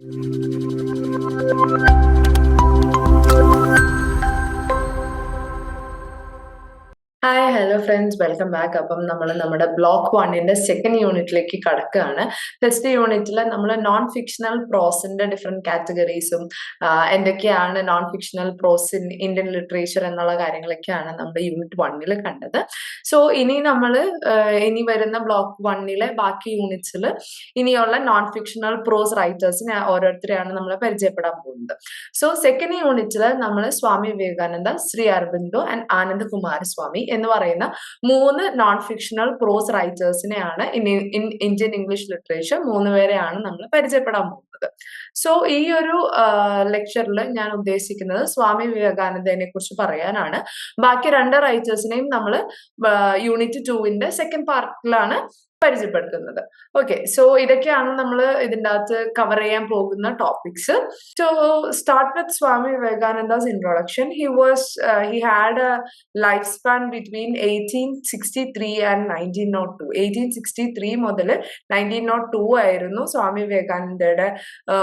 Thank you. Hi hello friends welcome back അപ്പം നമ്മൾ നമ്മുടെ ബ്ലോക്ക് വണ്ണിന്റെ സെക്കൻഡ് യൂണിറ്റിലേക്ക് കടക്കുകയാണ്. ഫസ്റ്റ് യൂണിറ്റിൽ നമ്മൾ നോൺ ഫിക്ഷണൽ പ്രോസിന്റെ ഡിഫറെന്റ് കാറ്റഗറീസും എന്തൊക്കെയാണ് non fictional prose in Indian literature എന്നുള്ള കാര്യങ്ങളൊക്കെയാണ് നമ്മുടെ യൂണിറ്റ് വണ്ണിൽ കണ്ടത്. സോ ഇനി നമ്മൾ ഇനി വരുന്ന ബ്ലോക്ക് വണ്ണിലെ ബാക്കി യൂണിറ്റ്സിൽ ഇനിയുള്ള നോൺ ഫിക്ഷണൽ പ്രോസ് റൈറ്റേഴ്സിനെ ഓരോരുത്തരെയാണ് നമ്മൾ പരിചയപ്പെടാൻ പോകുന്നത്. സോ സെക്കൻഡ് യൂണിറ്റിൽ നമ്മൾ സ്വാമി വിവേകാനന്ദ ശ്രീ അരബിന്ദോ ആൻഡ് ആനന്ദ് കുമാരസ്വാമി എന്ന് പറയുന്ന മൂന്ന് നോൺ ഫിക്ഷണൽ പ്രോസ് റൈറ്റേഴ്സിനെയാണ് ഇന്ത്യൻ ഇംഗ്ലീഷ് ലിറ്ററേച്ചർ മൂന്ന് പേരെയാണ് നമ്മൾ പരിചയപ്പെടാൻ പോകുന്നത്. സോ ഈ ഒരു ലെക്ചറിൽ ഞാൻ ഉദ്ദേശിക്കുന്നത് സ്വാമി വിവേകാനന്ദനെ കുറിച്ച് പറയാനാണ്. ബാക്കി രണ്ട് റൈറ്റേഴ്സിനെയും നമ്മൾ യൂണിറ്റ് ടുവിന്റെ സെക്കൻഡ് പാർട്ടിലാണ് പരിചയപ്പെടുത്തുന്നത്. ഓക്കെ സോ ഇതൊക്കെയാണ് നമ്മൾ ഇതിന്റെ അകത്ത് കവർ ചെയ്യാൻ പോകുന്ന topics so start with Swami Vivekananda's introduction he was he had a life span between eighteen sixty three and nineteen nought two eighteen sixty three മുതൽ നയന്റീൻ നോട്ട് ടു ആയിരുന്നു സ്വാമി വിവേകാനന്ദയുടെ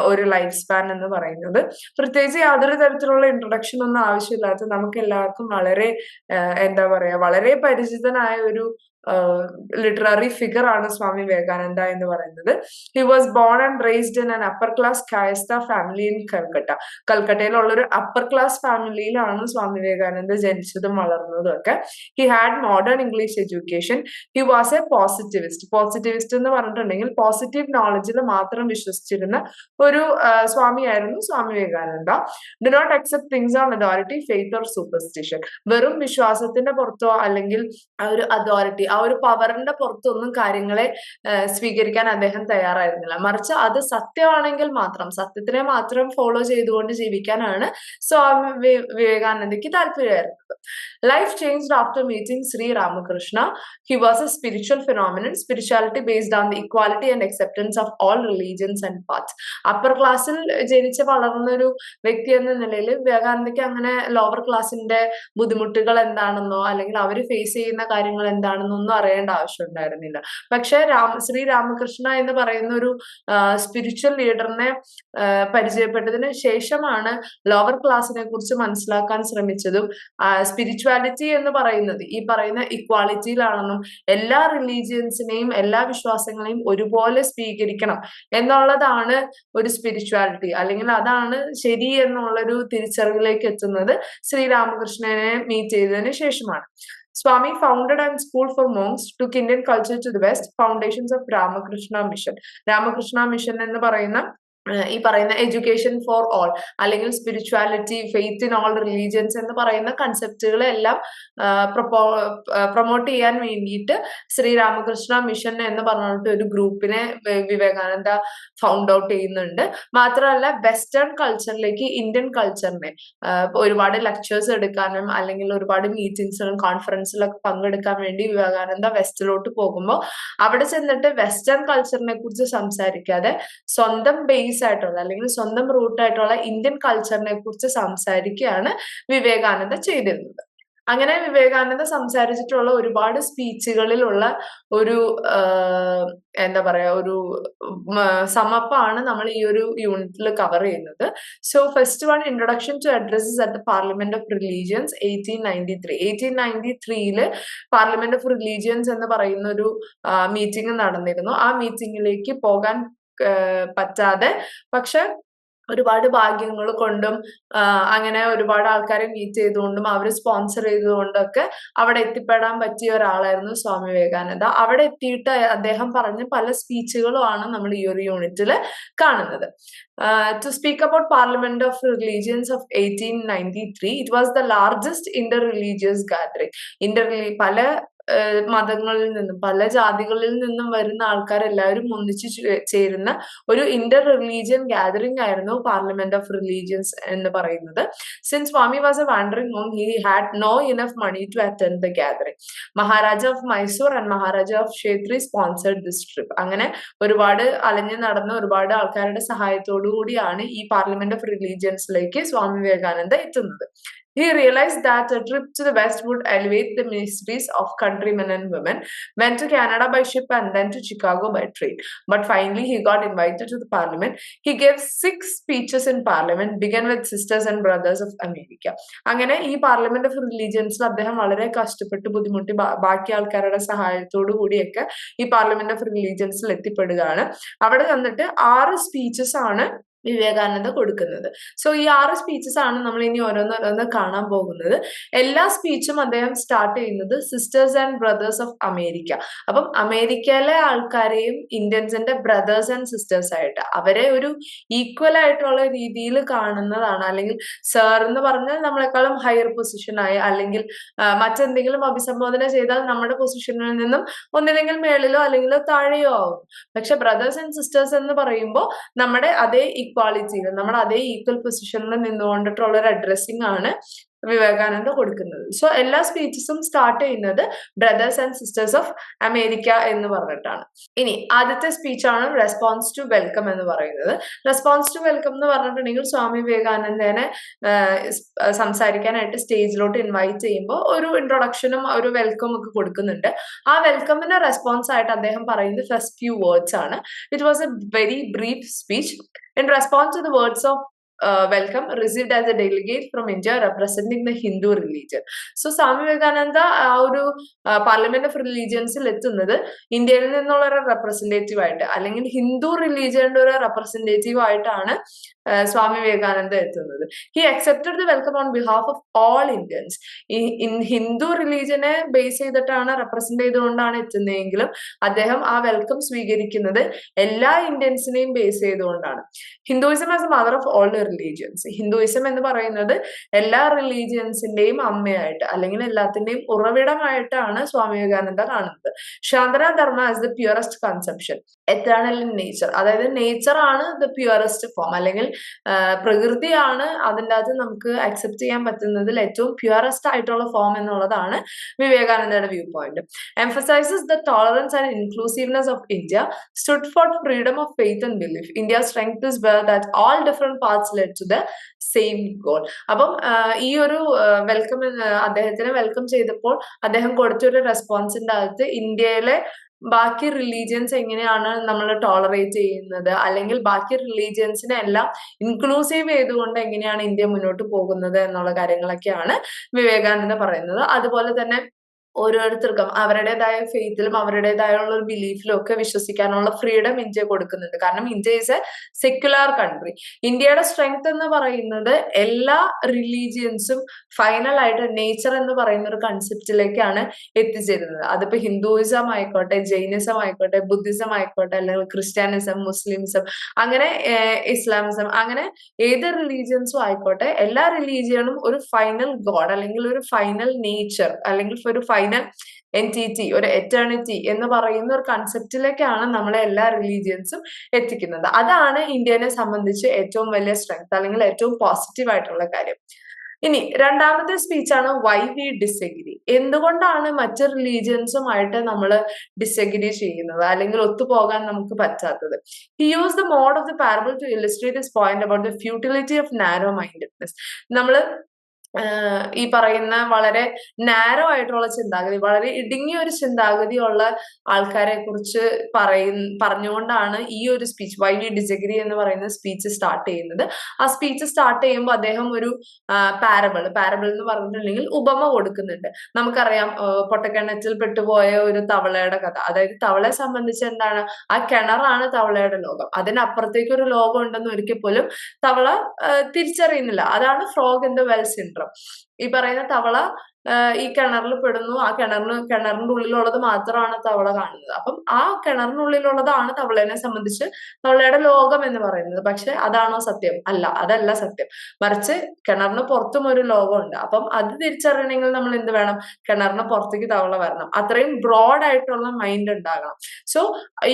ഒരു life span എന്ന് പറയുന്നത്. പ്രത്യേകിച്ച് യാതൊരു തരത്തിലുള്ള ഇൻട്രൊഡക്ഷൻ ഒന്നും ആവശ്യമില്ലാത്ത നമുക്ക് എല്ലാവർക്കും വളരെ എന്താ പറയാ വളരെ പരിചിതനായ ഒരു ലിറ്റററി ഫിഗർ ആണ് സ്വാമി വിവേകാനന്ദ എന്ന് പറയുന്നത്. He was born and raised in an upper class Kayastha family in Calcutta കൽക്കട്ടയിലുള്ള ഒരു അപ്പർ ക്ലാസ് ഫാമിലിയിലാണ് സ്വാമി വിവേകാനന്ദ ജനിച്ചതും വളർന്നതും ഒക്കെ. He had modern English education he was a positivist positivist എന്ന് പറഞ്ഞിട്ടുണ്ടെങ്കിൽ പോസിറ്റീവ് നോളജിൽ മാത്രം വിശ്വസിച്ചിരുന്ന ഒരു സ്വാമിയായിരുന്നു Swami Vivekananda. Do not accept things on authority faith or superstition വെറും വിശ്വാസത്തിന്റെ പുറത്തോ അല്ലെങ്കിൽ ഒരു അതോറിറ്റി ആ ഒരു പവറിന്റെ പുറത്തൊന്നും കാര്യങ്ങളെ സ്വീകരിക്കാൻ അദ്ദേഹം തയ്യാറായിരുന്നില്ല. മറിച്ച് അത് സത്യമാണെങ്കിൽ മാത്രം സത്യത്തിനെ മാത്രം ഫോളോ ചെയ്തുകൊണ്ട് ജീവിക്കാനാണ് സ്വാമി വിവേകാനന്ദയ്ക്ക് താല്പര്യമായിരുന്നത്. Life changed after meeting Sri Ramakrishna he was a spiritual phenomenon spirituality based on the equality and acceptance of all religions and path upper ക്ലാസ്സിൽ ജനിച്ച് വളർന്ന ഒരു വ്യക്തി എന്ന നിലയിൽ വിവേകാനന്ദയ്ക്ക് അങ്ങനെ ലോവർ ക്ലാസ്സിന്റെ ബുദ്ധിമുട്ടുകൾ എന്താണെന്നോ അല്ലെങ്കിൽ അവർ ഫേസ് ചെയ്യുന്ന കാര്യങ്ങൾ എന്താണെന്നോ ഒന്നും അറിയേണ്ട ആവശ്യം ഉണ്ടായിരുന്നില്ല. പക്ഷെ രാമ ശ്രീ രാമകൃഷ്ണ എന്ന് പറയുന്ന ഒരു സ്പിരിച്വൽ ലീഡറിനെ പരിചയപ്പെട്ടതിന് ശേഷമാണ് ലോവർ ക്ലാസ്സിനെ കുറിച്ച് മനസ്സിലാക്കാൻ ശ്രമിച്ചതും സ്പിരിച്വാലിറ്റി എന്ന് പറയുന്നത്. ഈ പറയുന്ന ഇക്വാളിറ്റിയിലാണെന്നും എല്ലാ റിലീജിയൻസിനെയും എല്ലാ വിശ്വാസങ്ങളെയും ഒരുപോലെ സ്വീകരിക്കണം എന്നുള്ളതാണ് ഒരു സ്പിരിച്വാലിറ്റി അല്ലെങ്കിൽ അതാണ് ശരി എന്നുള്ളൊരു തിരിച്ചറിവിലേക്ക് എത്തുന്നത് ശ്രീരാമകൃഷ്ണനെ മീറ്റ് ചെയ്തതിന് ശേഷമാണ്. Swami founded and school for monks to Indian culture to the best foundations of Ramakrishna mission Ramakrishna mission എന്ന് പറയുന്ന ഈ പറയുന്ന എഡ്യൂക്കേഷൻ ഫോർ ഓൾ അല്ലെങ്കിൽ spirituality faith in all religions എന്ന് പറയുന്ന കൺസെപ്റ്റുകളെല്ലാം പ്രൊമോട്ട് ചെയ്യാൻ വേണ്ടിയിട്ട് ശ്രീരാമകൃഷ്ണ മിഷൻ എന്ന് പറഞ്ഞിട്ട് ഒരു ഗ്രൂപ്പിനെ വിവേകാനന്ദ ഫൗണ്ട് ഔട്ട് ചെയ്യുന്നുണ്ട്. മാത്രമല്ല വെസ്റ്റേൺ കൾച്ചറിലേക്ക് ഇന്ത്യൻ കൾച്ചറിനെ ഒരുപാട് ലെക്ചേഴ്സ് എടുക്കാനും അല്ലെങ്കിൽ ഒരുപാട് മീറ്റിംഗ്സിലും കോൺഫറൻസിലൊക്കെ പങ്കെടുക്കാൻ വേണ്ടി വിവേകാനന്ദ വെസ്റ്റിലോട്ട് പോകുമ്പോൾ അവിടെ ചെന്നിട്ട് വെസ്റ്റേൺ കൾച്ചറിനെ കുറിച്ച് സംസാരിക്കാതെ സ്വന്തം ബേസ് ആയിട്ടുള്ള അല്ലെങ്കിൽ സ്വന്തം റൂട്ടായിട്ടുള്ള ഇന്ത്യൻ കൾച്ചറിനെ കുറിച്ച് സംസാരിക്കുകയാണ് വിവേകാനന്ദ ചെയ്തിരുന്നത്. അങ്ങനെ വിവേകാനന്ദ സംസാരിച്ചിട്ടുള്ള ഒരുപാട് സ്പീച്ചുകളിലുള്ള ഒരു എന്താ പറയാ ഒരു സമപ്പാണ് നമ്മൾ ഈ ഒരു യൂണിറ്റിൽ കവർ ചെയ്യുന്നത്. So first one introduction to addresses at the parliament of religions eighteen ninety three eighteen ninety ത്രീയിൽ പാർലമെന്റ് ഓഫ് റിലീജിയൻസ് എന്ന് പറയുന്ന ഒരു മീറ്റിംഗ് നടന്നിരുന്നു. ആ മീറ്റിംഗിലേക്ക് പോകാൻ പറ്റാതെ. പക്ഷെ ഒരുപാട് ഭാഗ്യങ്ങൾ കൊണ്ടും അങ്ങനെ ഒരുപാട് ആൾക്കാരെ മീറ്റ് ചെയ്തുകൊണ്ടും അവർ സ്പോൺസർ ചെയ്തുകൊണ്ടൊക്കെ അവിടെ എത്തിപ്പെടാൻ പറ്റിയ ഒരാളായിരുന്നു സ്വാമി വിവേകാനന്ദ. അവിടെ എത്തിയിട്ട് അദ്ദേഹം പറഞ്ഞ പല സ്പീച്ചുകളുമാണ് നമ്മൾ ഈ ഒരു യൂണിറ്റിൽ കാണുന്നത്. To speak about parliament of religions of eighteen ninety three it was the largest inter religious gathering inter പല മതങ്ങളിൽ നിന്നും പല ജാതികളിൽ നിന്നും വരുന്ന ആൾക്കാരെല്ലാവരും ഒന്നിച്ചു ചേരുന്ന ഒരു ഇന്റർ റിലീജിയൻ ഗാദറിംഗ് ആയിരുന്നു പാർലമെന്റ് ഓഫ് റിലീജിയൻസ് എന്ന് പറയുന്നത്. Since Swami was a wandering home he had no enough money to attend the gathering Maharaja of Mysore and Maharaja of Khetri sponsored this trip അങ്ങനെ ഒരുപാട് അലഞ്ഞു നടന്ന ഒരുപാട് ആൾക്കാരുടെ സഹായത്തോടു കൂടിയാണ് ഈ പാർലമെന്റ് ഓഫ് റിലീജിയൻസിലേക്ക് സ്വാമി വിവേകാനന്ദ എത്തുന്നത്. He realized that a trip to the West would elevate the ministries of countrymen and women. Went to Canada by ship and then to Chicago by train. But finally, he got invited to the parliament. He gave six speeches in parliament, began with Sisters and Brothers of America. അങ്ങനെ ഈ parliament of റിലീജിയൻസിൽ അദ്ദേഹം വളരെ കഷ്ടപ്പെട്ട് ബുദ്ധിമുട്ടി ബാക്കി ആൾക്കാരുടെ സഹായത്തോടു കൂടിയൊക്കെ ഈ പാർലമെന്റ് ഓഫ് റിലീജിയൻസിൽ എത്തിപ്പെടുകയാണ് അവിടെ വന്നിട്ട് ആറ് സ്പീച്ചസ് ആണ് വിവേകാനന്ദ കൊടുക്കുന്നത്. സോ ഈ ആറ് സ്പീച്ചസ് ആണ് നമ്മൾ ഇനി ഓരോന്നോരോന്ന് കാണാൻ പോകുന്നത്. എല്ലാ സ്പീച്ചും അദ്ദേഹം സ്റ്റാർട്ട് ചെയ്യുന്നത് sisters and brothers of America അപ്പം അമേരിക്കയിലെ ആൾക്കാരെയും ഇന്ത്യൻസിന്റെ ബ്രദേഴ്സ് ആൻഡ് സിസ്റ്റേഴ്സ് ആയിട്ട് അവരെ ഒരു ഈക്വൽ ആയിട്ടുള്ള രീതിയിൽ കാണുന്നതാണ്. അല്ലെങ്കിൽ സർ എന്ന് പറഞ്ഞാൽ നമ്മളെക്കാളും ഹയർ പൊസിഷനായി അല്ലെങ്കിൽ മറ്റെന്തെങ്കിലും അഭിസംബോധന ചെയ്താൽ നമ്മുടെ പൊസിഷനിൽ നിന്നും ഒന്നില്ലെങ്കിൽ മേളിലോ അല്ലെങ്കിൽ താഴെയോ ആവും. പക്ഷെ ബ്രദേഴ്സ് ആൻഡ് സിസ്റ്റേഴ്സ് എന്ന് പറയുമ്പോൾ നമ്മുടെ അതേ ഇക്വാളിറ്റിയിൽ നമ്മൾ അതേ ഈക്വൽ പൊസിഷനിൽ നിന്നുകൊണ്ടിട്ടുള്ള ഒരു അഡ്രസ്സിംഗ് ആണ് വിവേകാനന്ദ കൊടുക്കുന്നത്. സോ എല്ലാ സ്പീച്ചസും സ്റ്റാർട്ട് ചെയ്യുന്നത് brothers and sisters of America എന്ന് പറഞ്ഞിട്ടാണ്. ഇനി ആദ്യത്തെ സ്പീച്ചാണ് റെസ്പോൺസ് ടു വെൽക്കം എന്ന് പറയുന്നത്. റെസ്പോൺസ് ടു വെൽക്കം എന്ന് പറഞ്ഞിട്ടുണ്ടെങ്കിൽ സ്വാമി വിവേകാനന്ദനെ സംസാരിക്കാനായിട്ട് സ്റ്റേജിലോട്ട് ഇൻവൈറ്റ് ചെയ്യുമ്പോൾ ഒരു ഇൻട്രൊഡക്ഷനും ഒരു വെൽക്കം ഒക്കെ കൊടുക്കുന്നുണ്ട്. ആ വെൽക്കമിന് റെസ്പോൺസ് ആയിട്ട് അദ്ദേഹം പറയുന്നത് ഫസ്റ്റ് ഫ്യൂ വേർഡ്സ് ആണ്. It was a very brief speech in response to the words welcome received as a delegate from India representing the Hindu religion so Swami Vivekananda ആ ഒരു പാർലമെന്റ് ഓഫ് റിലീജിയൻസിൽ എത്തുന്നത് ഇന്ത്യയിൽ നിന്നുള്ള ഒരു റെപ്രസെന്റേറ്റീവ് ആയിട്ട് അല്ലെങ്കിൽ ഹിന്ദു റിലീജിയന്റെ ഒരു റെപ്രസെന്റേറ്റീവ് ആയിട്ടാണ് സ്വാമി വിവേകാനന്ദ എത്തുന്നത്. He accepted the welcome on behalf of all Indians Hindu റിലീജിയനെ base ചെയ്തിട്ടാണ് റെപ്രസെന്റ് ചെയ്തുകൊണ്ടാണ് എത്തുന്നതെങ്കിലും അദ്ദേഹം ആ വെൽക്കം സ്വീകരിക്കുന്നത് എല്ലാ ഇന്ത്യൻസിനെയും ബേസ് ചെയ്തുകൊണ്ടാണ്. Hinduism as a mother of all religions Hinduism എന്ന് പറയുന്നത് എല്ലാ റിലീജിയൻസിന്റെയും അമ്മയായിട്ട് അല്ലെങ്കിൽ എല്ലാത്തിന്റെയും ഉറവിടമായിട്ടാണ് സ്വാമി വിവേകാനന്ദ കാണുന്നത്. Sanatana Dharma as the purest conception eternal nature അതായത് നേച്ചർ ആണ് ദ പ്യുറസ്റ്റ് ഫോം അല്ലെങ്കിൽ പ്രകൃതിയാണ് അതിന്റെ അകത്ത് നമുക്ക് അക്സെപ്റ്റ് ചെയ്യാൻ പറ്റുന്നതിൽ ഏറ്റവും പ്യുറസ്റ്റ് ആയിട്ടുള്ള ഫോം എന്നുള്ളതാണ് വിവേകാനന്ദയുടെ view point emphasizes the tolerance and inclusiveness of India, stood for freedom of faith and belief. India's strength is well that all different paths led to the same goal. അപ്പം ഈ ഒരു welcome അദ്ദേഹത്തിനെ welcome ചെയ്തപ്പോൾ അദ്ദേഹം കൊടുത്തൊരു റെസ്പോൺസിന്റെ അകത്ത് ഇന്ത്യയിലെ ബാക്കി റിലീജിയൻസ് എങ്ങനെയാണ് നമ്മൾ ടോളറേറ്റ് ചെയ്യുന്നത്? അല്ലെങ്കിൽ ബാക്കി റിലീജിയൻസിനെ എല്ലാം ഇൻക്ലൂസീവ് ചെയ്തുകൊണ്ട് എങ്ങനെയാണ് ഇന്ത്യ മുന്നോട്ട് പോകുന്നത് എന്നുള്ള കാര്യങ്ങളൊക്കെയാണ് വിവേകാനന്ദ പറയുന്നത്. അതുപോലെ തന്നെ ഓരോരുത്തർക്കും അവരുടേതായ ഫെയ്ത്തിലും അവരുടേതായുള്ള ഒരു ബിലീഫിലും ഒക്കെ വിശ്വസിക്കാനുള്ള ഫ്രീഡം ഇന്ത്യ കൊടുക്കുന്നുണ്ട്. കാരണം India is a secular country ഇന്ത്യയുടെ സ്ട്രെങ്ത് എന്ന് പറയുന്നത് എല്ലാ റിലീജിയൻസും ഫൈനൽ ആയിട്ട് നേച്ചർ എന്ന് പറയുന്ന ഒരു കൺസെപ്റ്റിലേക്കാണ് എത്തിച്ചേരുന്നത്. അതിപ്പോ ഹിന്ദുയിസം ആയിക്കോട്ടെ ജൈനിസം ആയിക്കോട്ടെ ബുദ്ധിസം ആയിക്കോട്ടെ അല്ലെങ്കിൽ ക്രിസ്ത്യാനിസം മുസ്ലിംസം അങ്ങനെ ഇസ്ലാമിസം അങ്ങനെ ഏത് റിലീജിയൻസും ആയിക്കോട്ടെ എല്ലാ റിലീജിയനും ഒരു ഫൈനൽ ഗോഡ് അല്ലെങ്കിൽ ഒരു ഫൈനൽ നേച്ചർ അല്ലെങ്കിൽ ഒരു ഫൈനൽ എന്റിറ്റി ഒരു എറ്റേണിറ്റി എന്ന് പറയുന്ന ഒരു കൺസെപ്റ്റിലേക്കാണ് നമ്മളെ എല്ലാ റിലീജിയൻസും എത്തിക്കുന്നത്. അതാണ് ഇന്ത്യനെ സംബന്ധിച്ച് ഏറ്റവും വലിയ സ്ട്രെങ്ത് അല്ലെങ്കിൽ ഏറ്റവും പോസിറ്റീവ് ആയിട്ടുള്ള കാര്യം. ഇനി രണ്ടാമത്തെ സ്പീച്ചാണ് വൈ വി ഡിസഗ്രി എന്തുകൊണ്ടാണ് മറ്റ് റിലീജിയൻസുമായിട്ട് നമ്മൾ ഡിസഗ്രി ചെയ്യുന്നത്? അല്ലെങ്കിൽ ഒത്തുപോകാൻ നമുക്ക് പറ്റാത്തത്? He use the mode of the parable to illustrate this point about the futility of narrow mindedness നമ്മൾ ഈ പറയുന്ന വളരെ നാരോ ആയിട്ടുള്ള ചിന്താഗതി വളരെ ഇടുങ്ങിയ ഒരു ചിന്താഗതിയുള്ള ആൾക്കാരെ കുറിച്ച് പറയുന്ന പറഞ്ഞുകൊണ്ടാണ് ഈ ഒരു സ്പീച്ച് വൈ വി ഡിസഗ്രി എന്ന് പറയുന്ന സ്പീച്ച് സ്റ്റാർട്ട് ചെയ്യുന്നത്. ആ സ്പീച്ച് സ്റ്റാർട്ട് ചെയ്യുമ്പോൾ അദ്ദേഹം ഒരു പാരബിൾ പാരബിൾ എന്ന് പറഞ്ഞിട്ടുണ്ടെങ്കിൽ ഉപമ കൊടുക്കുന്നുണ്ട്. നമുക്കറിയാം പൊട്ടക്കിണറ്റിൽ പെട്ടുപോയ ഒരു തവളയുടെ കഥ. അതായത് തവളയെ സംബന്ധിച്ച് എന്താണ്? ആ കിണറാണ് തവളയുടെ ലോകം. അതിനപ്പുറത്തേക്ക് ഒരു ലോകം ഉണ്ടെന്ന് ഒരിക്കൽ പോലും തവള തിരിച്ചറിയുന്നില്ല. അതാണ് frog in the well syndrome outra ഈ പറയുന്ന തവള ഈ കിണറിൽ പെടുന്നു. ആ കിണറിന് കിണറിന്റെ ഉള്ളിലുള്ളത് മാത്രമാണ് തവള കാണുന്നത്. അപ്പം ആ കിണറിനുള്ളിലുള്ളതാണ് തവളേനെ സംബന്ധിച്ച് തവളയുടെ ലോകം എന്ന് പറയുന്നത്. പക്ഷെ അതാണോ സത്യം? അല്ല അതല്ല സത്യം. മറിച്ച് കിണറിന് പുറത്തും ഒരു ലോകമുണ്ട്. അപ്പം അത് തിരിച്ചറിയണമെങ്കിൽ നമ്മൾ എന്ത് വേണം? കിണറിന് പുറത്തേക്ക് തവള വരണം. അത്രയും ബ്രോഡ് ആയിട്ടുള്ള മൈൻഡ് ഉണ്ടാകണം. സോ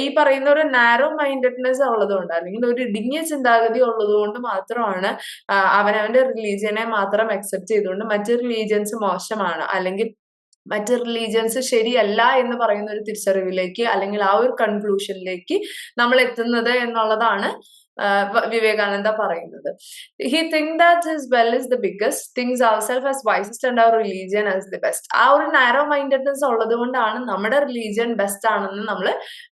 ഈ പറയുന്ന ഒരു നാരോ മൈൻഡഡ്നെസ് ഉള്ളതുകൊണ്ട് അല്ലെങ്കിൽ ഒരു ഇടുങ്ങിയ ചിന്താഗതി ഉള്ളതുകൊണ്ട് മാത്രമാണ് അവനവന്റെ റിലീജിയനെ മാത്രം അക്സെപ്റ്റ് ചെയ്തുകൊണ്ട് മറ്റ് റിലീജിയൻസ് മോശമാണ്. അല്ലെങ്കിൽ മറ്റ് റിലീജിയൻസ് ശരിയല്ല എന്ന് പറയുന്ന ഒരു തിരിച്ചറിവിലേക്ക് അല്ലെങ്കിൽ ആ ഒരു കൺക്ലൂഷനിലേക്ക് നമ്മൾ എത്തുന്നത് എന്നുള്ളതാണ് വിവേകാനന്ദ പറയുന്നത്. He think that his well is the biggest things our self as wisest and our religion as the best ആ ഒരു നാരോ മൈൻഡഡ്നെസ് ഉള്ളത് കൊണ്ടാണ് നമ്മുടെ റിലീജിയൻ ബെസ്റ്റ് ആണെന്ന് നമ്മൾ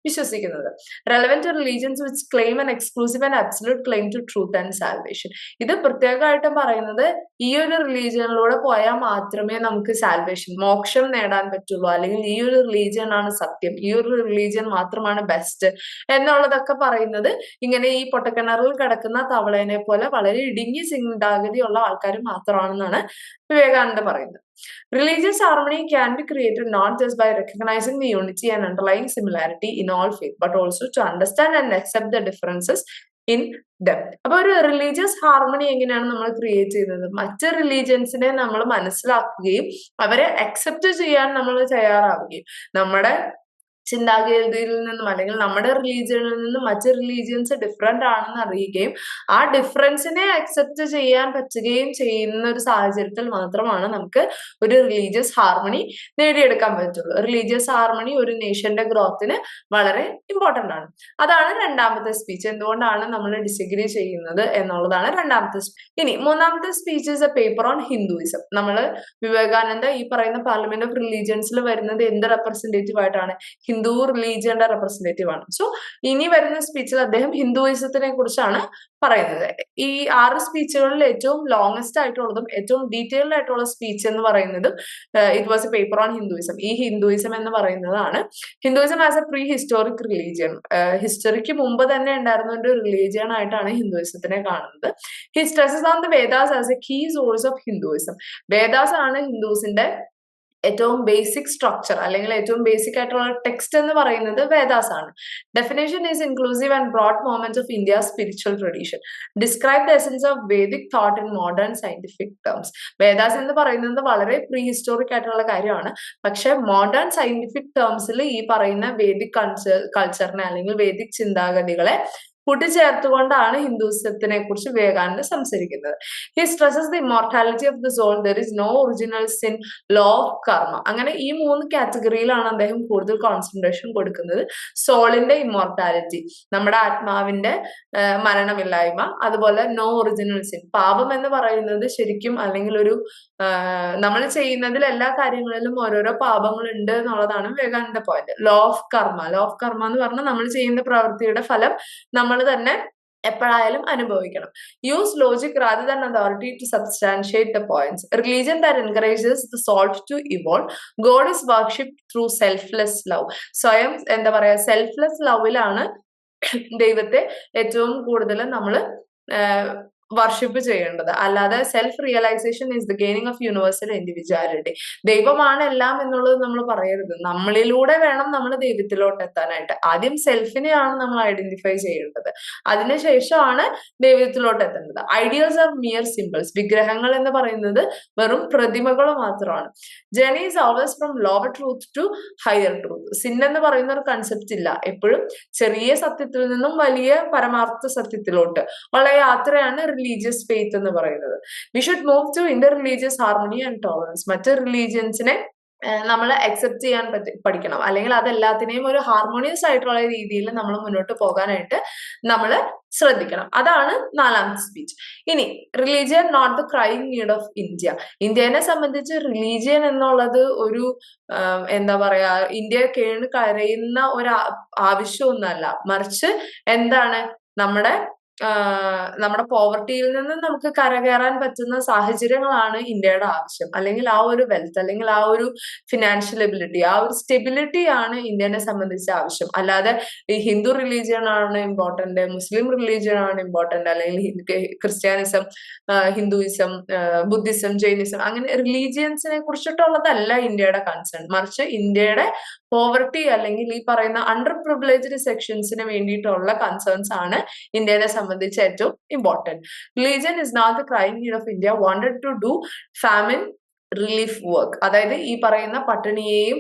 വിശ്വസിക്കുന്നത്. Relevant religions which claim and exclusive and absolute claim to truth and salvation ഇത് പ്രത്യേകമായിട്ടും പറയുന്നത് ഈ ഒരു റിലീജിയനിലൂടെ പോയാൽ മാത്രമേ നമുക്ക് സാൽവേഷൻ മോക്ഷം നേടാൻ പറ്റുള്ളൂ. അല്ലെങ്കിൽ ഈ ഒരു റിലീജിയൻ ആണ് സത്യം. ഈ ഒരു റിലീജിയൻ മാത്രമാണ് ബെസ്റ്റ് എന്നുള്ളതൊക്കെ പറയുന്നത് ഇങ്ങനെ ഈ പൊട്ടക്കിണറിൽ കിടക്കുന്ന തവളേനെ പോലെ വളരെ ഇടുങ്ങിയ ചിന്താഗതിയുള്ള ആൾക്കാർ മാത്രമാണെന്നാണ് വിവേകാനന്ദ പറയുന്നത്. Religious harmony can be created not just by recognizing the unity and underlying similarity in all faith but also to understand and accept the differences in depth അപ്പൊ ഒരു റിലീജിയസ് ഹാർമണി എങ്ങനെയാണ് നമ്മൾ ക്രിയേറ്റ് ചെയ്യുന്നത്? മറ്റ് റിലീജിയൻസിനെ നമ്മൾ മനസ്സിലാക്കുകയും അവരെ അക്സെപ്റ്റ് ചെയ്യാൻ നമ്മൾ തയ്യാറാവുകയും നമ്മുടെ ചിന്താഗതിയിൽ നിന്നും അല്ലെങ്കിൽ നമ്മുടെ റിലീജിയനിൽ നിന്നും മറ്റ് റിലീജിയൻസ് ഡിഫറെന്റ് ആണെന്ന് അറിയുകയും ആ ഡിഫറൻസിനെ അക്സെപ്റ്റ് ചെയ്യാൻ പറ്റുകയും ചെയ്യുന്ന ഒരു സാഹചര്യത്തിൽ മാത്രമാണ് നമുക്ക് ഒരു റിലീജിയസ് ഹാർമണി നേടിയെടുക്കാൻ പറ്റുള്ളൂ. റിലീജിയസ് ഹാർമണി ഒരു നേഷന്റെ ഗ്രോത്തിന് വളരെ ഇമ്പോർട്ടന്റ് ആണ്. അതാണ് രണ്ടാമത്തെ സ്പീച്ച് എന്തുകൊണ്ടാണ് നമ്മൾ ഡിസഗ്രി ചെയ്യുന്നത് എന്നുള്ളതാണ് രണ്ടാമത്തെ ഇനി മൂന്നാമത്തെ speech is a paper on Hinduism നമ്മൾ വിവേകാനന്ദ ഈ പറയുന്ന പാർലമെന്റ് ഓഫ് റിലീജിയൻസിൽ വരുന്നത് എന്ത് റെപ്രസെന്റേറ്റീവ് ആയിട്ടാണ്? ഹിന്ദു റിലീജിയന്റെ റെപ്രസെന്റേറ്റീവ് ആണ്. സോ ഇനി വരുന്ന സ്പീച്ചിൽ അദ്ദേഹം ഹിന്ദുയിസത്തിനെ കുറിച്ചാണ് പറയുന്നത്. ഈ ആറ് സ്പീച്ചുകളിൽ ഏറ്റവും ലോങ്സ്റ്റ് ആയിട്ടുള്ളതും ഏറ്റവും ഡീറ്റെയിൽഡ് ആയിട്ടുള്ള സ്പീച്ച് എന്ന് പറയുന്നതും it was a paper on Hinduism ഈ ഹിന്ദുയിസം എന്ന് പറയുന്നതാണ്. Hinduism as a pre historic religion ഹിസ്റ്ററിക്ക് മുമ്പ് തന്നെ ഉണ്ടായിരുന്ന ഒരു റിലീജിയൻ ആയിട്ടാണ് ഹിന്ദുയിസത്തിനെ കാണുന്നത്. He stresses on the Vedas as a key source of Hinduism Vedas ആണ് ഹിന്ദുസിന്റെ ഏറ്റവും ബേസിക് സ്ട്രക്ചർ അല്ലെങ്കിൽ ഏറ്റവും ബേസിക് ആയിട്ടുള്ള ടെക്സ്റ്റ് എന്ന് പറയുന്നത് വേദാസ് ആണ് definition is inclusive and broad moment of India spiritual tradition describe the essence of Vedic thought in modern scientific terms Vedas എന്ന് പറയുന്നത് വളരെ പ്രീ ഹിസ്റ്റോറിക് ആയിട്ടുള്ള കാര്യമാണ്. പക്ഷെ മോഡേൺ സയന്റിഫിക് ടേംസിൽ ഈ പറയുന്ന വേദിക് കൾച്ചറിനെ അല്ലെങ്കിൽ വേദിക് ചിന്താഗതികളെ കൂട്ടിച്ചേർത്തുകൊണ്ടാണ് ഹിന്ദുസത്തിനെ കുറിച്ച് വിവേകാനന്ദ സംസാരിക്കുന്നത്. He stresses the immortality of the soul there is no original sin law of karma അങ്ങനെ ഈ മൂന്ന് കാറ്റഗറിയിലാണ് അദ്ദേഹം കൂടുതൽ കോൺസെൻട്രേഷൻ കൊടുക്കുന്നത്. സോളിന്റെ ഇമോർട്ടാലിറ്റി നമ്മുടെ ആത്മാവിന്റെ മരണമില്ലായ്മ അതുപോലെ നോ ഒറിജിനൽ സിൻ പാപം എന്ന് പറയുന്നത് ശരിക്കും അല്ലെങ്കിൽ ഒരു നമ്മൾ ചെയ്യുന്നതിൽ എല്ലാ കാര്യങ്ങളിലും ഓരോരോ പാപങ്ങൾ ഉണ്ട് എന്നുള്ളതാണ് Vivekananda point law of karma law of karma എന്ന് പറഞ്ഞാൽ നമ്മൾ ചെയ്യുന്ന പ്രവൃത്തിയുടെ ഫലം നമ്മൾ തന്നെ എപ്പോഴായാലും അനുഭവിക്കണം. Use logic rather than authority to substantiate the points religion that encourages the soul to evolve God is worship through selfless love സ്വയം എന്താ പറയാ സെൽഫ്ലെസ് ലവിലാണ് ദൈവത്തെ ഏറ്റവും കൂടുതൽ നമ്മൾ വർഷിപ്പ് ചെയ്യേണ്ടത്. അല്ലാതെ self realization is the gaining of universal individuality ദൈവമാണ് എല്ലാം എന്നുള്ളത് നമ്മൾ പറയരുത്. നമ്മളിലൂടെ വേണം നമ്മൾ ദൈവത്തിലോട്ട് എത്താനായിട്ട്. ആദ്യം സെൽഫിനെയാണ് നമ്മൾ ഐഡന്റിഫൈ ചെയ്യേണ്ടത്. അതിനുശേഷമാണ് ദൈവത്തിലോട്ട് എത്തേണ്ടത്. ഐഡിയൽസ് ആർ മിയർ സിമ്പിൾസ് വിഗ്രഹങ്ങൾ എന്ന് പറയുന്നത് വെറും പ്രതിമകൾ മാത്രമാണ്. Journey is always from lower truth to higher truth sin എന്ന് പറയുന്ന ഒരു കൺസെപ്റ്റ് ഇല്ല. എപ്പോഴും ചെറിയ സത്യത്തിൽ നിന്നും വലിയ പരമാർത്ഥ സത്യത്തിലോട്ട്. ഉള്ള യാത്രയാണ് റിലീജിയസ് ഫെയ്ത്ത് എന്ന് പറയുന്നത്. We should move to inter religious harmony and tolerance മറ്റ് റിലീജിയൻസിനെ നമ്മൾ അക്സെപ്റ്റ് ചെയ്യാൻ പറ്റി പഠിക്കണം. അല്ലെങ്കിൽ അതെല്ലാത്തിനെയും ഒരു ഹാർമോണിയസ് ആയിട്ടുള്ള രീതിയിൽ നമ്മൾ മുന്നോട്ട് പോകാനായിട്ട് നമ്മൾ ശ്രദ്ധിക്കണം. അതാണ് നാലാമത്തെ സ്പീച്ച് ഇനി religion not the crime need of India ഇന്ത്യനെ സംബന്ധിച്ച് റിലീജിയൻ എന്നുള്ളത് ഒരു എന്താ പറയാ ഇന്ത്യ കേണ് കരയുന്ന ഒരു ആവശ്യമൊന്നുമല്ല. മറിച്ച് എന്താണ് നമ്മുടെ നമ്മുടെ പോവർട്ടിയിൽ നിന്ന് നമുക്ക് കരകയറാൻ പറ്റുന്ന സാഹചര്യങ്ങളാണ് ഇന്ത്യയുടെ ആവശ്യം. അല്ലെങ്കിൽ ആ ഒരു വെൽത്ത് അല്ലെങ്കിൽ ആ ഒരു ഫിനാൻഷ്യൽ എബിലിറ്റി ആ ഒരു സ്റ്റെബിലിറ്റി ആണ് ഇന്ത്യനെ സംബന്ധിച്ച് ആവശ്യം. അല്ലാതെ ഈ ഹിന്ദു റിലീജിയൻ ആണ് ഇമ്പോർട്ടന്റ് മുസ്ലിം റിലീജിയൻ ആണ് ഇമ്പോർട്ടന്റ് അല്ലെങ്കിൽ ക്രിസ്ത്യാനിസം ഹിന്ദുയിസം ബുദ്ധിസം ജൈനിസം അങ്ങനെ റിലീജിയൻസിനെ കുറിച്ചിട്ടുള്ളതല്ല ഇന്ത്യയുടെ കൺസേൺ മറിച്ച് ഇന്ത്യയുടെ പോവർട്ടി അല്ലെങ്കിൽ ഈ പറയുന്ന അണ്ടർ പ്രിവിലേജ്ഡ് സെക്ഷൻസിന് വേണ്ടിയിട്ടുള്ള കൺസേൺസ് ആണ് ഇന്ത്യനെ സംബന്ധിച്ച് ഏറ്റവും important religion is not the crime need of India wanted to do famine relief work അതായത് ഈ പറയുന്ന പട്ടിണിയെയും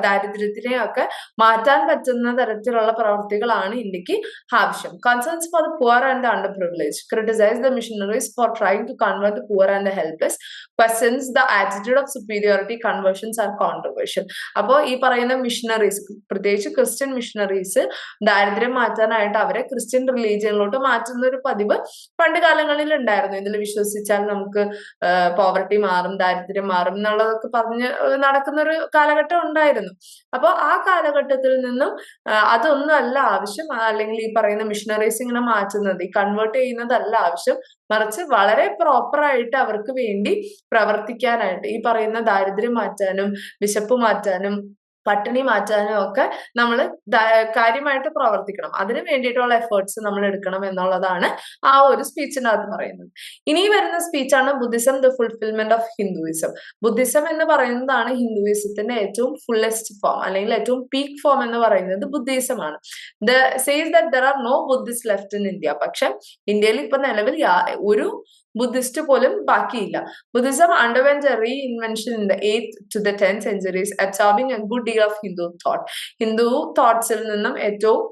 ദാരിദ്ര്യത്തിനെയും ഒക്കെ മാറ്റാൻ പറ്റുന്ന തരത്തിലുള്ള പ്രവർത്തികളാണ് ഇന്ത്യയ്ക്ക് ആവശ്യം. Concerns for the poor and under privilege criticize the missionaries for trying to convert the poor and helpless questions the attitude of superiority conversions are controversial അപ്പോൾ ഈ പറയുന്ന മിഷനറീസ് പ്രത്യേകിച്ച് ക്രിസ്ത്യൻ മിഷനറീസ് ദാരിദ്ര്യം മാറ്റാനായിട്ട് അവരെ ക്രിസ്ത്യൻ റിലീജിയനിലോട്ട് മാറ്റുന്ന ഒരു പതിവ് പണ്ട് കാലങ്ങളിൽ ഉണ്ടായിരുന്നു ഇതിൽ വിശ്വസിച്ചാൽ നമുക്ക് പോവർട്ടി മാറും ദാരിദ്ര്യം മാറും എന്നുള്ളതൊക്കെ പറഞ്ഞ് നടക്കുന്ന ഒരു കാലഘട്ടം ഉണ്ടായിരുന്നു. അപ്പോൾ ആ കാലഘട്ടത്തിൽ നിന്നും അതൊന്നുമല്ല ആവശ്യം. അല്ലെങ്കിൽ ഈ പറയുന്ന മിഷനറീസ് ഇങ്ങനെ മാറ്റുന്നത് ഈ കൺവേർട്ട് ചെയ്യുന്നതല്ല ആവശ്യം. മറിച്ച് വളരെ പ്രോപ്പറായിട്ട് അവർക്ക് വേണ്ടി പ്രവർത്തിക്കാനായിട്ട് ഈ പറയുന്ന ദാരിദ്ര്യം മാറ്റാനും വിശപ്പ് മാറ്റാനും പട്ടിണി മാറ്റാനും ഒക്കെ നമ്മൾ കാര്യമായിട്ട് പ്രവർത്തിക്കണം. അതിന് വേണ്ടിയിട്ടുള്ള എഫേർട്സ് നമ്മൾ എടുക്കണം എന്നുള്ളതാണ് ആ ഒരു സ്പീച്ചിനകത്ത് പറയുന്നത്. ഇനി വരുന്ന സ്പീച്ചാണ് Buddhism the fulfilment of Hinduism Buddhism എന്ന് പറയുന്നതാണ് ഹിന്ദുയിസത്തിന്റെ ഏറ്റവും ഫുള്ളസ്റ്റ് ഫോം അല്ലെങ്കിൽ ഏറ്റവും പീക്ക് ഫോം എന്ന് പറയുന്നത് ബുദ്ധിസമാണ് the says that there are no Buddhist left in India പക്ഷെ ഇന്ത്യയിൽ ഇപ്പൊ നിലവിൽ ഒരു ബുദ്ധിസ്റ്റ് പോലും ബാക്കിയില്ല. Buddhism underwent a re invention in the eighth to the tenth centuries absorbing a good deal of Hindu thought Hindu തോട്ട്സിൽ നിന്നും ഏറ്റവും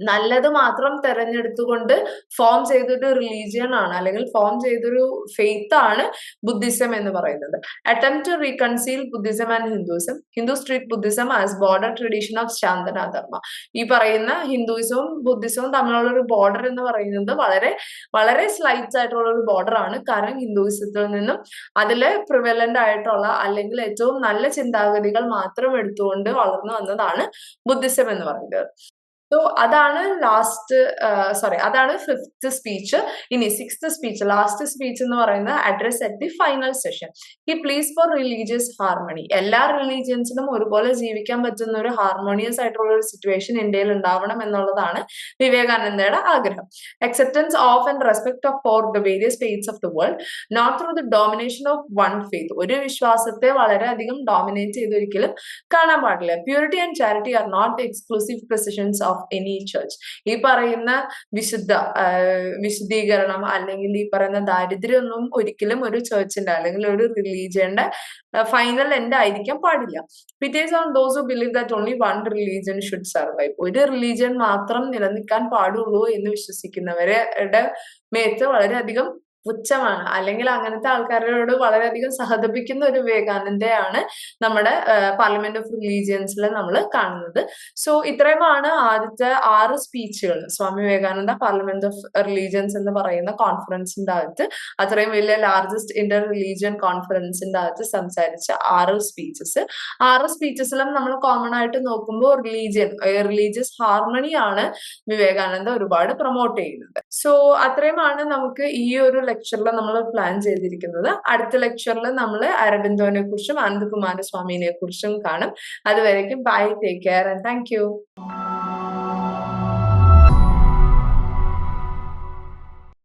നല്ലത് മാത്രം തെരഞ്ഞെടുത്തുകൊണ്ട് ഫോം ചെയ്തൊരു റിലീജിയൻ ആണ് അല്ലെങ്കിൽ ഫോം ചെയ്തൊരു ഫെയ്ത്ത് ആണ് ബുദ്ധിസം എന്ന് പറയുന്നത്. Attempt to reconcile Buddhism and Hinduism Hindu street Buddhism as border tradition of Sanatana Dharma ഈ പറയുന്ന ഹിന്ദുയിസവും ബുദ്ധിസവും തമ്മിലുള്ള ഒരു ബോർഡർ എന്ന് പറയുന്നത് വളരെ വളരെ സ്ലൈറ്റ്സ് ആയിട്ടുള്ള ഒരു ബോർഡർ ആണ്. കാരണം ഹിന്ദുയിസത്തിൽ നിന്നും അതിലെ പ്രിവലന്റ് ആയിട്ടുള്ള അല്ലെങ്കിൽ ഏറ്റവും നല്ല ചിന്താഗതികൾ മാത്രം എടുത്തുകൊണ്ട് വളർന്നു വന്നതാണ് ബുദ്ധിസം എന്ന് പറയുന്നത്. സോ അതാണ് ലാസ്റ്റ് സോറി അതാണ് ഫിഫ്ത്ത് സ്പീച്ച് ഇനി സിക്സ്ത് സ്പീച്ച് ലാസ്റ്റ് സ്പീച്ച് എന്ന് പറയുന്നത് address at the final session ഈ പ്ലീസ് ഫോർ റിലീജിയസ് ഹാർമണി എല്ലാ റിലീജിയൻസിനും ഒരുപോലെ ജീവിക്കാൻ പറ്റുന്ന ഒരു ഹാർമോണിയസ് ആയിട്ടുള്ള ഒരു സിറ്റുവേഷൻ ഇന്ത്യയിൽ ഉണ്ടാവണം എന്നുള്ളതാണ് വിവേകാനന്ദയുടെ ആഗ്രഹം. Acceptance of and respect of for the various faiths of the world not through the domination of one faith ഒരു വിശ്വാസത്തെ വളരെയധികം ഡോമിനേറ്റ് ചെയ്തൊരിക്കലും കാണാൻ പാടില്ല. Purity and charity are not exclusive possessions of any church ഈ പറയുന്ന വിശുദ്ധ വിശുദ്ധീകരണം അല്ലെങ്കിൽ ഈ പറയുന്ന ദാരിദ്ര്യമൊന്നും ഒരിക്കലും ഒരു ചർച്ചിന്റെ അല്ലെങ്കിൽ ഒരു റിലീജിയന്റെ ഫൈനൽ എൻഡ് ആയിരിക്കാൻ പാടില്ല. Pities on those who believe that only one religion should survive ഒരു റിലീജിയൻ മാത്രം നിലനിൽക്കാൻ പാടുള്ളൂ എന്ന് വിശ്വസിക്കുന്നവരുടെ മേത്ത് വളരെയധികം പുച്ഛമാണ്. അല്ലെങ്കിൽ അങ്ങനത്തെ ആൾക്കാരോട് വളരെയധികം സഹതപിക്കുന്ന ഒരു വിവേകാനന്ദയാണ് നമ്മുടെ പാർലമെന്റ് ഓഫ് റിലീജിയൻസിൽ നമ്മൾ കാണുന്നത്. സോ ഇത്രയുമാണ് ആദ്യത്തെ ആറ് സ്പീച്ചുകൾ Swami Vivekananda parliament of religions എന്ന് പറയുന്ന കോൺഫറൻസിന്റെ അകത്ത് അത്രയും വലിയ ലാർജസ്റ്റ് ഇന്റർ റിലീജിയൻ കോൺഫറൻസിന്റെ അകത്ത് സംസാരിച്ച ആറ് സ്പീച്ചസ് ആറ് സ്പീച്ചസിലും നമ്മൾ കോമൺ ആയിട്ട് നോക്കുമ്പോൾ റിലീജിയൻ റിലീജിയസ് ഹാർമണിയാണ് വിവേകാനന്ദ ഒരുപാട് പ്രൊമോട്ട് ചെയ്യുന്നത്. സോ അത്രയുമാണ് നമുക്ക് ഈ ഒരു ലെക്ചറിൽ നമ്മൾ പ്ലാൻ ചെയ്തിരിക്കുന്നത്. അടുത്ത ലെക്ചറിൽ നമ്മൾ അരബിന്ദോനെ കുറിച്ചും അനന്ത് കുമാരസ്വാമിനെ കുറിച്ചും കാണും. അതുവരേക്കും bye take care and thank you